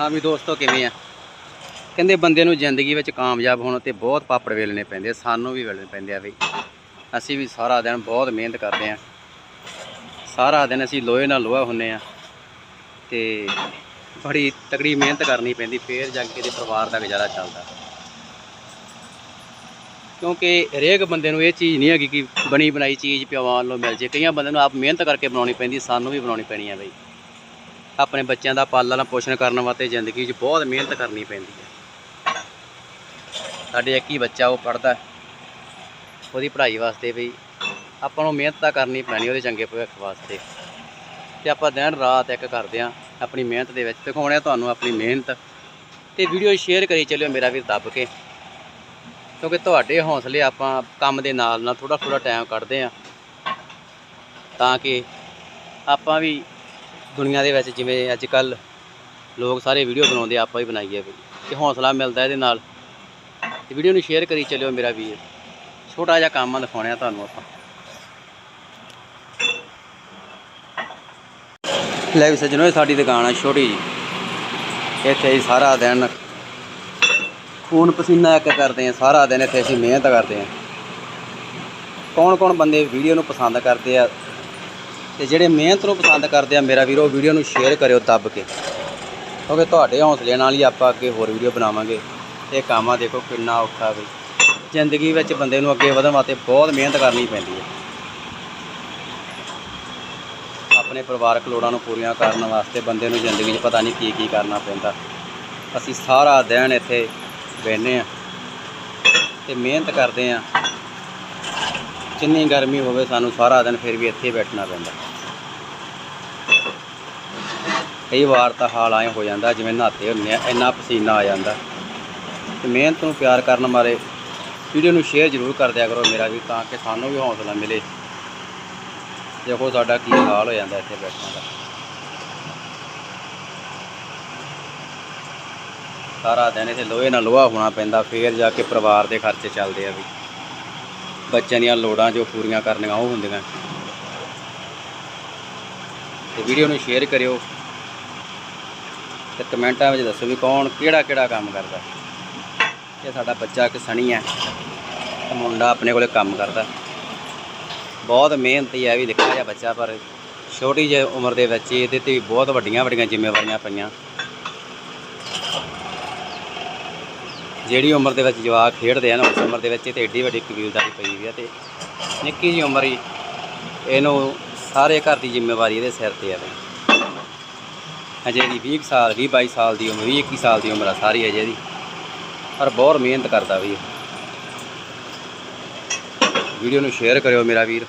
ਹਾਂ ਵੀ ਦੋਸਤੋ ਕਿਵੇਂ ਆ? ਕਹਿੰਦੇ ਬੰਦੇ ਨੂੰ ਜ਼ਿੰਦਗੀ ਵਿੱਚ ਕਾਮਯਾਬ ਹੋਣ ਤੇ ਬਹੁਤ ਪਾਪੜ ਵੇਲਣੇ ਪੈਂਦੇ ਆ, ਸਾਨੂੰ ਵੀ ਵੇਲਣੇ ਪੈਂਦੇ ਆ ਬਈ। ਅਸੀਂ ਵੀ ਸਾਰਾ ਦਿਨ ਬਹੁਤ ਮਿਹਨਤ ਕਰਦੇ ਆ। ਸਾਰਾ ਦਿਨ ਅਸੀਂ ਲੋਹੇ ਨਾਲ ਲੋਹਾ ਹੁੰਨੇ ਆ ਤੇ ਬੜੀ ਤਕੜੀ ਮਿਹਨਤ ਕਰਨੀ ਪੈਂਦੀ ਫੇਰ ਜਾ ਕੇ ਕਿਤੇ ਪਰਿਵਾਰ ਦਾ ਗੁਜ਼ਾਰਾ ਚੱਲਦਾ। ਕਿਉਂਕਿ ਹਰੇਕ ਬੰਦੇ ਨੂੰ ਇਹ ਚੀਜ਼ ਨਹੀਂ ਹੈਗੀ ਕਿ ਬਣੀ ਬਣਾਈ ਚੀਜ਼ ਪਿਆਵਾਂ ਵੱਲੋਂ ਮਿਲ ਜੇ। ਕਈਆਂ ਬੰਦੇ ਨੂੰ ਆਪ ਮਿਹਨਤ ਕਰਕੇ ਬਣਾਉਣੀ ਪੈਂਦੀ ਸਾਨੂੰ ਵੀ ਬਣਾਉਣੀ ਪੈਣੀ ਹੈ ਬਈ। ਆਪਣੇ ਬੱਚਿਆਂ ਦਾ ਪਾਲਣ ਪੋਸ਼ਣ ਕਰਨ ਵਾਸਤੇ ਜ਼ਿੰਦਗੀ 'ਚ ਬਹੁਤ ਮਿਹਨਤ ਕਰਨੀ ਪੈਂਦੀ ਹੈ। ਸਾਡੇ ਇੱਕ ਹੀ ਬੱਚਾ, ਉਹ ਪੜਦਾ ਉਹਦੀ ਪੜ੍ਹਾਈ ਵਾਸਤੇ ਵੀ ਆਪਾਂ ਨੂੰ ਮਿਹਨਤ ਤਾਂ ਕਰਨੀ ਪੈਣੀ ਉਹਦੇ ਚੰਗੇ ਭਵਿੱਖ ਵਾਸਤੇ। ਤੇ ਆਪਾਂ ਦਿਨ ਰਾਤ ਇੱਕ ਕਰਦੇ ਆ ਆਪਣੀ ਮਿਹਨਤ ਦੇ ਵਿੱਚ ਦਿਖਾਉਣੇ ਆ ਤੁਹਾਨੂੰ ਆਪਣੀ ਮਿਹਨਤ। ਤੇ ਵੀਡੀਓ ਸ਼ੇਅਰ ਕਰੀ ਚੱਲਿਓ ਮੇਰਾ ਵੀਰ ਦੱਬ ਕੇ। ਕਿਉਂਕਿ ਤੁਹਾਡੇ ਹੌਸਲੇ ਆਪਾਂ ਕੰਮ ਦੇ ਨਾਲ ਨਾਲ ਥੋੜਾ ਥੋੜਾ ਟਾਈਮ ਕੱਢਦੇ ਆ ਤਾਂ ਕਿ ਆਪਾਂ ਵੀ ਦੁਨੀਆ ਦੇ ਵਿੱਚ ਜਿਵੇਂ ਅੱਜ ਕੱਲ ਲੋਕ ਸਾਰੇ ਵੀਡੀਓ ਬਣਾਉਂਦੇ ਆਪਾਂ ਹੀ ਬਣਾਈਏ ਵੀ। ਤੇ ਹੌਸਲਾ ਮਿਲਦਾ ਇਹਦੇ ਨਾਲ। ਤੇ ਵੀਡੀਓ ਨੂੰ ਸ਼ੇਅਰ ਕਰੀ ਚੱਲਿਓ ਮੇਰਾ ਵੀਰ। ਛੋਟਾ ਜਿਹਾ ਕੰਮ ਆ, ਦਿਖਾਉਣੇ ਆ ਤੁਹਾਨੂੰ ਆਪਾਂ। ਲੈ ਵੀ ਸੱਜਣੋ, ਇਹ ਸਾਡੀ ਦੁਕਾਨ ਆ, ਛੋਟੀ ਜੀ। ਇੱਥੇ ਹੀ ਸਾਰਾ ਦਿਨ ਖੂਨ ਪਸੀਨਾ ਇੱਕ ਕਰਦੇ ਆ, ਸਾਰਾ ਦਿਨ ਇੱਥੇ ਅਸੀਂ ਮਿਹਨਤ ਕਰਦੇ ਆ। ਕੌਣ ਕੌਣ ਬੰਦੇ ਵੀਡੀਓ ਨੂੰ ਪਸੰਦ ਕਰਦੇ ਆ ਤੇ ਜਿਹੜੇ ਮਿਹਨਤ ਨੂੰ ਪਸੰਦ ਕਰਦੇ ਆ, ਮੇਰਾ ਵੀਰੋ, ਵੀਡੀਓ ਨੂੰ ਸ਼ੇਅਰ ਕਰਿਓ ਦੱਬ ਕੇ। ਕਿਉਂਕਿ ਤੁਹਾਡੇ ਹੌਸਲੇ ਨਾਲ ਹੀ ਆਪਾਂ ਅੱਗੇ ਹੋਰ ਵੀਡੀਓ ਬਣਾਵਾਂਗੇ। ਇਹ ਕੰਮ ਆ ਦੇਖੋ ਕਿੰਨਾ ਔਖਾ ਵੀ। ਜ਼ਿੰਦਗੀ ਵਿੱਚ ਬੰਦੇ ਨੂੰ ਅੱਗੇ ਵਧਣ ਵਾਸਤੇ ਬਹੁਤ ਮਿਹਨਤ ਕਰਨੀ ਪੈਂਦੀ ਹੈ। ਆਪਣੇ ਪਰਿਵਾਰਕ ਲੋੜਾਂ ਨੂੰ ਪੂਰੀਆਂ ਕਰਨ ਵਾਸਤੇ ਬੰਦੇ ਨੂੰ ਜ਼ਿੰਦਗੀ 'ਚ ਪਤਾ ਨਹੀਂ ਕੀ ਕੀ ਕਰਨਾ ਪੈਂਦਾ। ਅਸੀਂ ਸਾਰਾ ਦਿਨ ਇੱਥੇ ਬਹਿੰਦੇ ਆ ਤੇ ਮਿਹਨਤ ਕਰਦੇ ਆ ਜਿੰਨੀ ਗਰਮੀ ਹੋਵੇ ਸਾਨੂੰ ਸਾਰਾ ਦਿਨ ਫਿਰ ਵੀ ਇੱਥੇ ਬੈਠਣਾ ਪੈਂਦਾ। ਕਈ ਵਾਰ ਤਾਂ ਹਾਲ ਐਂ ਹੋ ਜਾਂਦਾ, ਜਿਵੇਂ ਨਹਾਤੇ ਹੁੰਦੇ ਆ, ਇੰਨਾ ਪਸੀਨਾ ਆ ਜਾਂਦਾ। ਤੇ ਮਿਹਨਤ ਨੂੰ ਪਿਆਰ ਕਰਨ ਵਾਲੇ ਵੀਡੀਓ ਨੂੰ ਸ਼ੇਅਰ ਜ਼ਰੂਰ ਕਰ ਦਿਆ ਕਰੋ ਮੇਰਾ ਵੀ, ਤਾਂ ਕਿ ਸਾਨੂੰ ਵੀ ਹੌਸਲਾ ਮਿਲੇ। ਦੇਖੋ ਸਾਡਾ ਕੀ ਹਾਲ ਹੋ ਜਾਂਦਾ ਇੱਥੇ ਬੈਠਣ ਦਾ। ਸਾਰਾ ਦਿਨ ਇੱਥੇ ਲੋਹੇ ਨਾਲ ਲੋਹਾ ਹੋਣਾ ਪੈਂਦਾ, ਫੇਰ ਜਾ ਕੇ ਪਰਿਵਾਰ ਦੇ ਖਰਚੇ ਚੱਲਦੇ ਆ ਵੀ। ਬੱਚਿਆਂ ਦੀਆਂ ਲੋੜਾਂ ਜੋ ਪੂਰੀਆਂ ਕਰਨੀਆਂ ਉਹ ਹੁੰਦੀਆਂ। ਤੇ ਵੀਡੀਓ ਨੂੰ ਸ਼ੇਅਰ ਕਰਿਓ। ਤੇ ਕਮੈਂਟਾਂ ਵਿੱਚ ਦੱਸੋ ਵੀ ਕੌਣ ਕਿਹੜਾ ਕਿਹੜਾ ਕੰਮ ਕਰਦਾ। ਇਹ ਸਾਡਾ ਬੱਚਾ ਇੱਕ ਸਣੀ ਹੈ ਮੁੰਡਾ ਆਪਣੇ ਕੋਲੇ ਕੰਮ ਕਰਦਾ। ਬਹੁਤ ਮਿਹਨਤੀ ਹੈ ਵੀ ਨਿੱਕਾ ਜਿਹਾ ਬੱਚਾ, ਪਰ ਛੋਟੀ ਜਿਹੀ ਉਮਰ ਦੇ ਵਿੱਚ ਇਹਦੇ ਤੇ ਵੀ ਬਹੁਤ ਵੱਡੀਆਂ ਵੱਡੀਆਂ ਜ਼ਿੰਮੇਵਾਰੀਆਂ ਪਈਆਂ। ਜਿਹੜੀ ਉਮਰ ਦੇ ਵਿੱਚ ਜਵਾਕ ਖੇਡਦੇ ਹਨ, ਉਸ ਉਮਰ ਦੇ ਵਿੱਚ ਇਹ ਤੇ ਏਡੀ ਵੱਡੀ ਕਬੀਲਦਾਰੀ ਪਈ ਹੋਈ ਆ ਤੇ ਨਿੱਕੀ ਜਿਹੀ ਉਮਰ ਹੀ ਇਹਨੂੰ ਸਾਰੇ ਘਰ ਦੀ ਜ਼ਿੰਮੇਵਾਰੀ ਇਹਦੇ ਸਿਰ ਤੇ ਆ। ਬਈ ਅਜੇ ਦੀ 20 ਕੁ ਸਾਲ 20 22 ਸਾਲ ਦੀ ਉਮਰ 20 21 ਸਾਲ ਦੀ ਉਮਰ ਆ ਸਾਰੀ ਅਜੇ ਦੀ। ਪਰ ਬਹੁਤ ਮਿਹਨਤ ਕਰਦਾ ਵੀ ਵੀਡੀਓ ਨੂੰ ਸ਼ੇਅਰ ਕਰਿਓ ਮੇਰਾ ਵੀਰ।